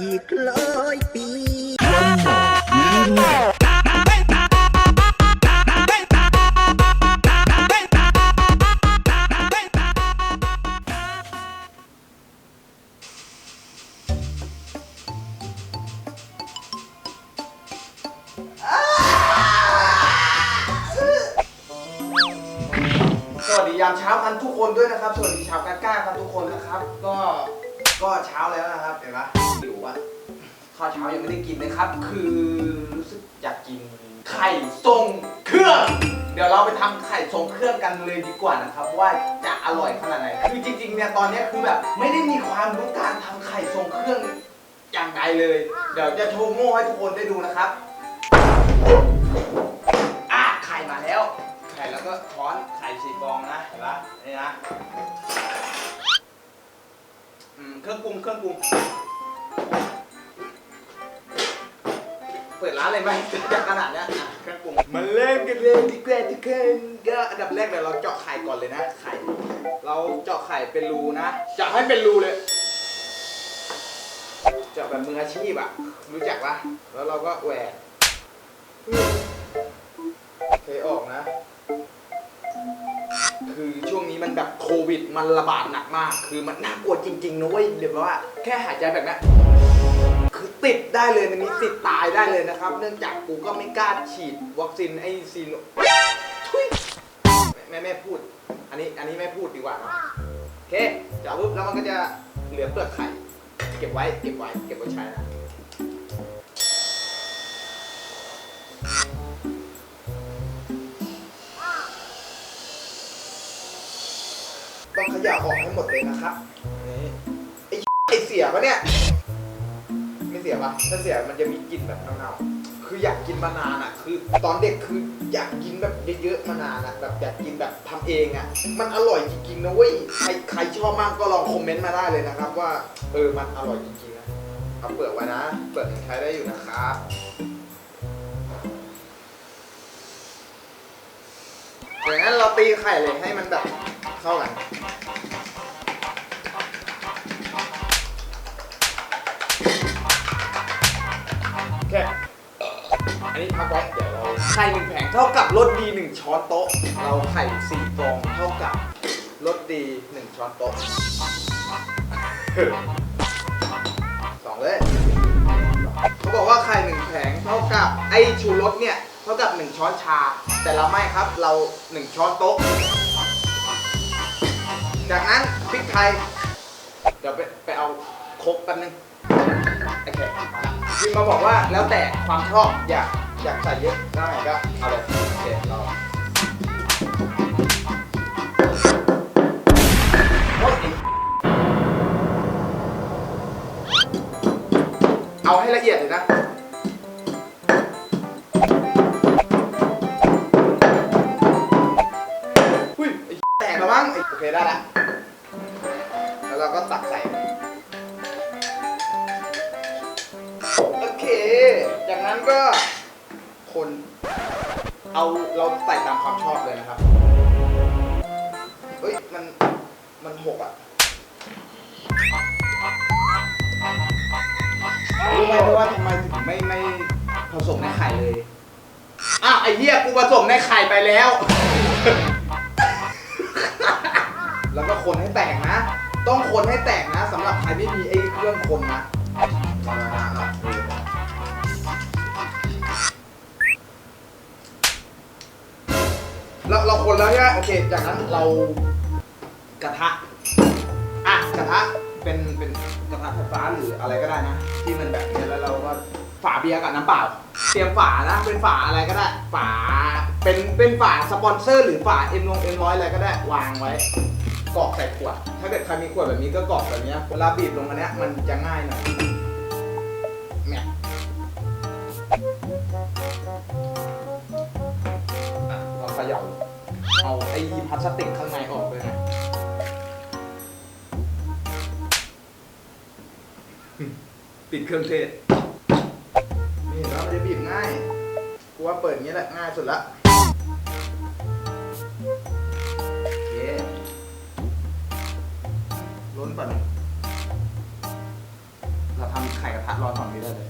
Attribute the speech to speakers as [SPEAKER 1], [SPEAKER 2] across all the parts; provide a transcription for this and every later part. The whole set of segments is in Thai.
[SPEAKER 1] อีก
[SPEAKER 2] ร้อยปี
[SPEAKER 1] สวัสดียามเช้ากันทุกคนด้วยนะครับ สวัสดีชาวกาก้ากันทุกคนนะครับ ก็ ก็เช้าแล้วนะครับเห็นปะหิวอะข้าวเช้ายังไม่ได้กินนะครับ คือรู้สึกอยากกินไข่ทรงเครื่อง เดี๋ยวเราไปทำไข่ทรงเครื่องกันเลยดีกว่านะครับว่าจะอร่อยขนาดไหนคือจริงๆเนี่ยตอนนี้คือแบบไม่ได้มีความรู้การทำไข่ทรงเครื่องอย่างใดเลย เดี๋ยวจะโชว์โม่ให้ทุกคนได้ดูนะครับอะไข่มาแล้วไข่แล้วก็ช้อนไข่สี่ฟองนะเห็นปะนี่นะ เครื่องปรุงเครื่องปรุง เปิดร้านเลยไหมจะขนาดเนี้ยอะเครื่องปรุงมาเริ่มกันเลยดีกว่าทุกคนก็อันดับแรกเดี๋ยวเราเจาะไข่ก่อนเลยนะ ไข่ เราเจาะไข่เป็นรูนะเจาะให้เป็นรูเลย เจาะแบบมืออาชีพอะรู้จักปะแล้วเราก็แหวกเทออกนะ คือช่วงนี้มันแบบโควิดมันระบาดหนักมาก คือมันน่ากลัวจริงๆนะเว้ยเดี๋ยวว่าแค่หายใจแบบนี้คือติดได้เลยมันนี้ติดตายได้เลยนะครับ เนื่องจากกูก็ไม่กล้าฉีดวัคซีนไอซีโนทุยแม่แม่พูด อันนี้อันนี้แม่พูดดีกว่านะโอเคจับปุ๊บแล้วมันก็จะเหลือเปลือกไข่ เก็บไว้เก็บไว้เก็บไว้ใช้นะ ออกให้หมดเลยนะครับไอ้ไอ้เสียปะเนี่ย ไม่เสียปะถ้าเสียมันจะมีกลิ่นแบบเน่าๆคืออยากกินมานานอะ คือ ตอนเด็กคืออยากกินแบบเยอะๆมานานอะแบบอยากกินแบบทำเองอะ มันอร่อยจริงๆนะเว้ยใครใครชอบมากก็ลองคอมเมนต์มาได้เลยนะครับ ว่าเออมันอร่อยจริงๆนะเอาเปลือกไว้นะเปลือกยังใช้ได้อยู่นะครับอย่างนั้นเราตีไข่เลยให้มันแบบเข้ากัน อันนี้พักไว้เดี๋ยวเราไข่หนึ่งแผงเท่ากับรสดีหนึ่งช้อนโต๊ะ เราไข่สี่ฟองเท่ากับรสดีหนึ่งช้อนโต๊ะสองเลยเขาบอกว่าไข่หนึ่งแผงเท่ากับไอชูรสเนี่ยเท่ากับหนึ่งช้อนชา แต่เราไม่ครับเราหนึ่งช้อนโต๊ะ จากนั้นพริกไทย เดี๋ยวไปไปเอาครกแป๊บนึงโอเคมิมมาบอกว่าแล้วแต่ความชอบอยาก อยากใส่เยอะได้ก็เอาเลยโอเคเราโอ๊ยเอาให้ละเอียดเลยนะหุ้ยไอ้แตกแล้วมั้งโอเคได้ละแล้วเราก็ตักใส่ โอเค จากนั้นก็ คน เอาเราใส่ตามความชอบเลยนะครับ เฮ้ย มัน มันหกอะ รู้ไหมเพราะว่าทำไมถึงไม่ไม่ผสมในไข่เลย อ้าวไอ้เหี้ยกูผสมในไข่ไปแล้ว แล้วก็คนให้แตกนะ ต้องคนให้แตกนะสำหรับใครไม่มีไอ้เครื่องคนนะ คนแล้วใช่ไหมโอเค จากนั้นเรากระทะ อะกระทะเป็นเป็นกระทะไฟฟ้าหรืออะไรก็ได้นะ ที่มันแบบนี้แล้วเราก็ฝาเบียร์กับน้ำเปล่า เตรียมฝานะเป็นฝาอะไรก็ได้ ฝาเป็นเป็นฝาสปอนเซอร์ หรือฝาเอ็มลงเอ็มร้อยอะไรก็ได้วางไว้กรอกใส่ขวด ถ้าเกิดใครมีขวดแบบนี้ก็กรอกแบบนี้เวลาบีบลงอันเนี้ยมันจะง่ายหน่อยแหม่อะเราเขย่า เอาไอ้พลาสติกข้างในออกเลยนะปิดเครื่องเทศ นี่แล้วมันจะบีบง่ายกูว่าเปิดงี้แหละง่ายสุดละโอเคล้นก่อนเราทำไข่กระทะร้อนของนี้ได้เลย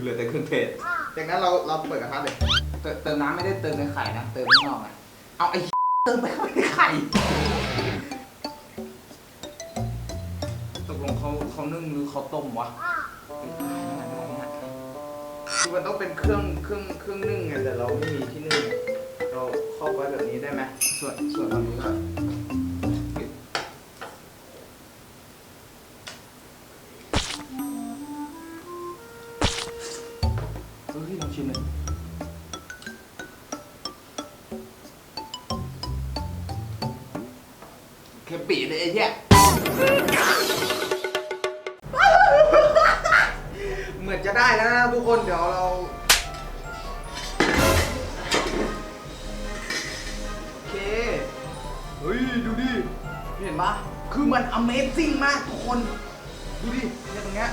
[SPEAKER 1] เหลือแต่เครื่องเทศจากนั้นเราเราเปิดกระทะเลย เติมเติมน้ำไม่ได้เติมในไข่นะ เติมข้างนอกนะเอาไอ้เติมไปเข้าไปในไข่ ตกลงเขาเขานึ่งหรือเขาต้มวะคือมันต้องเป็นเครื่องเครื่องเครื่องนึ่งไงแต่เราไม่มีที่นึ่งเราเข้าไปแบบนี้ได้ไหมส่วนส่วนตรงนี้ก็ เคปีเลยไอ้เหี้ยเหมือนจะได้แล้วนะทุกคนเดี๋ยวเรา โอเค เฮ้ย ดูดิ เห็นปะคือมัน Amazing มากทุกคน ดูดิเนี่ยตรงเนี้ย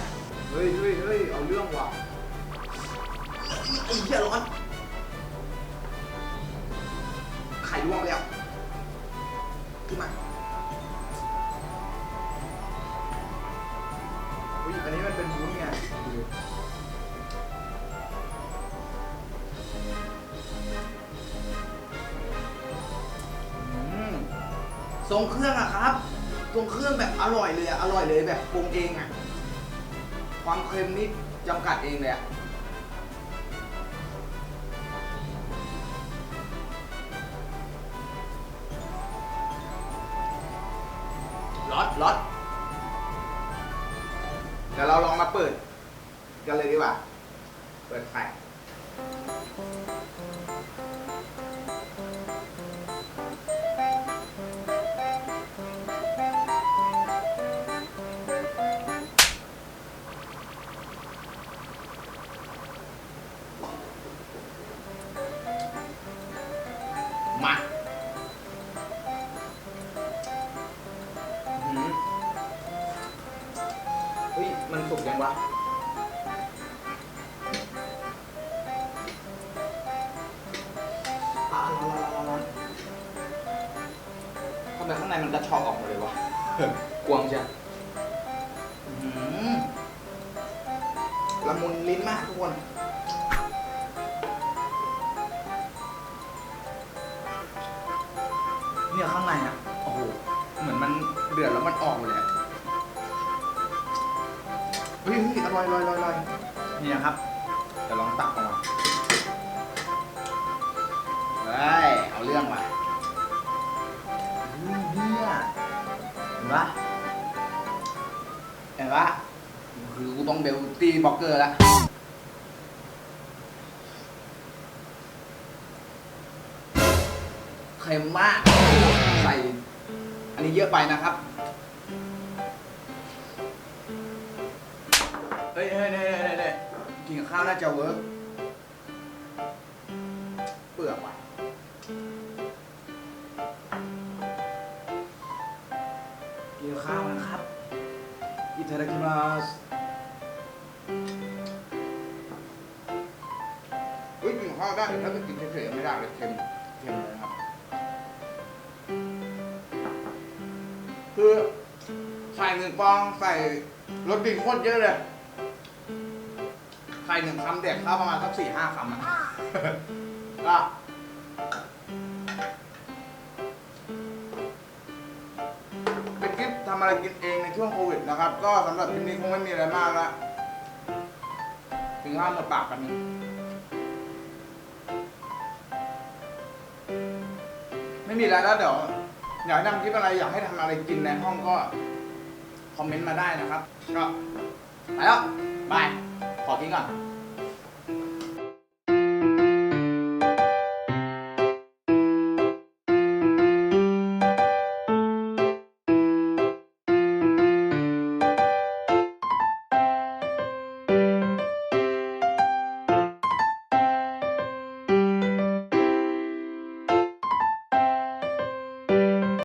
[SPEAKER 1] เฮ้ยเฮ้ยเฮ้ยเอาเรื่องว่ะไอ้เหี้ยร้อนไข่ลวกแล้วขึ้นมา อุ้ยอันนี้มันเป็นวุ้นไงอืมทรงเครื่องอะครับ ทรงเครื่องแบบอร่อยเลยอะอร่อยเลยแบบปรุงเองอะความเค็มนี่จำกัดเองเลยอะล็อตล็อต เดี๋ยวเราลองมาเปิดกันเลยดีกว่า มันสุกยังวะ อะร้อนร้อนร้อนร้อนทำไมข้างในมันกระชอกออกมาเลยวะ กวงจ้ะอื้อหือละมุนลิ้นมากทุกคน เนี่ยข้างในอะ โอ้โห เหมือนมันเดือดแล้วมันออกเลยอะเฮ้ยเฮ้ยอร่อยอร่อยอร่อยอร่อยนี่นะครับเดี๋ยวลองตักออกมาเฮ้ยเอาเรื่องว่ะอุ้ยเนี่ยเห็นปะเห็นปะคือกูต้องเบลตี้บล็อกเกอร์แล้วเค็มมาก ใส่ อันนี้เยอะไปนะครับ ฮ้ยเฮ้ยเฮ้ยเฮ้ยเฮ้ยกินกับข้าวน่าจะเวิร์กเปลือกว่ะกินข้าวนะครับอิตาลีมาสเฮ้ยกินข้าวได้แต่ถ้าเกิดกินเฉยๆไม่ได้เลยเค็มเค็มเลยครับ คือไข่หนึ่งฟองใส่รสดีโคตรเยอะเลย ไข่หนึ่งคำแดกข้าวประมาณสักสี่ห้าคำอะก็เป็นคลิปทำอะไรกินเองในช่วงโควิดนะครับ ก็สำหรับคลิปนี้คงไม่มีอะไรมากแล้วถึงห้ามหมดปากกันนี้ไม่มีแล้วแล้วเดี๋ยวอยากให้ทำคลิปอะไรอยากให้ทำอะไรกินในห้องก็ คอมเมนต์มาได้นะครับ ก็ไปแล้วบาย ขอกินก่อน